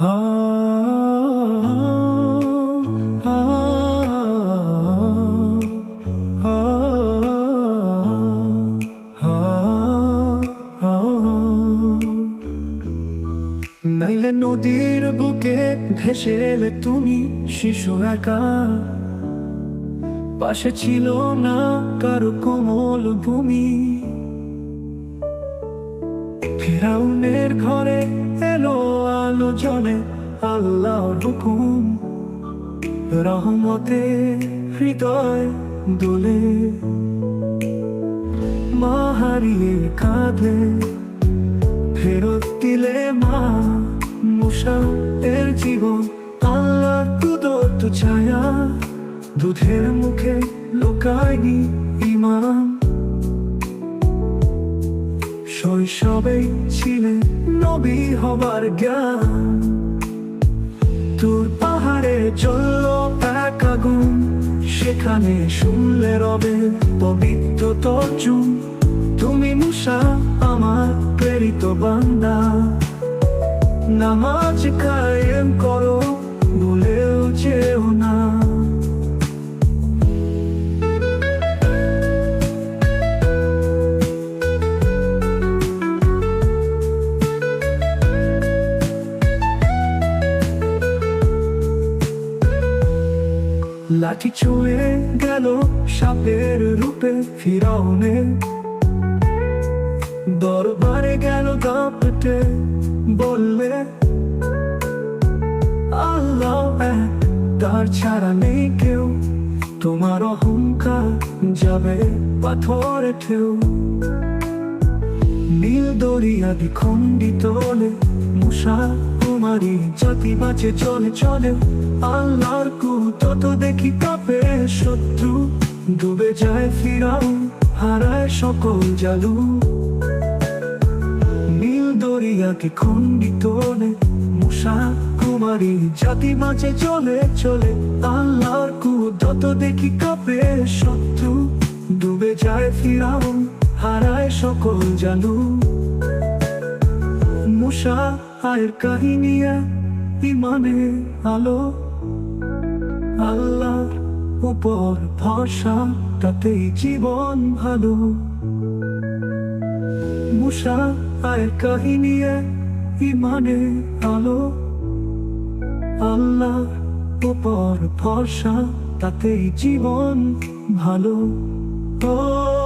আ, আ, আ। নাইলে নদীর বুকে ভেসে এলে তুমি শিশু একা পাশে ছিল না কারও কোমল ভূমি ফেরাউনের ঘরে আলো জলে আল্লাহর হুকুম। রহমতে হৃদয় দোলে। মা হারিয়ে কাঁদে, ফেরত দিলে মা মুসা এর জীবন। আল্লাহ দুদত্ত ছায়া, দুধের মুখে লুকায়নি ইমান শৈশবেই ছিলে নবী হবার জ্ঞান। তোর পাহাড়ে জ্বলল এক আগুন, সেখানে শুনলে রবে পবিত্র তর্জুন। তুমি মুসা, আমার প্রেরিত বান্দা। নামাজ কায়েম করো লাঠি ছুঁয়ে গেল সাপের রূপে ফিরাউনে দরবারে গেল দাপটে বললে, আল্লাহ তার ছাড়া নেই কেউ। তোমার অহংকার যাবে পাথর ঠেউ নীল দরিয়া দ্বিখণ্ডিত হলে মুসা কুমারী জাতি বাঁচে, চলে চলে। আল্লাহর কুতত দেখি কাপে শত্রু। ডুবে যায় ফিরাও, হারায় সকল জালু। নীল দরিয়াকে খণ্ডিত মুসা কুমারী জাতি মাঝে চলে চলে। আল্লাহর কুদত দেখি কাপে শত্রু। ডুবে যায় ফিরাও, হারায় সকল জালু। মুসা আয়ের কাহিনী এক, ইমানে আলো। আল্লাহর উপর ভরসা তাতেই জীবন ভালো। মুসা আয়ের কাহিনী এক, ইমানে আলো। আল্লাহ উপর ভরসা তাতেই জীবন ভালো। ও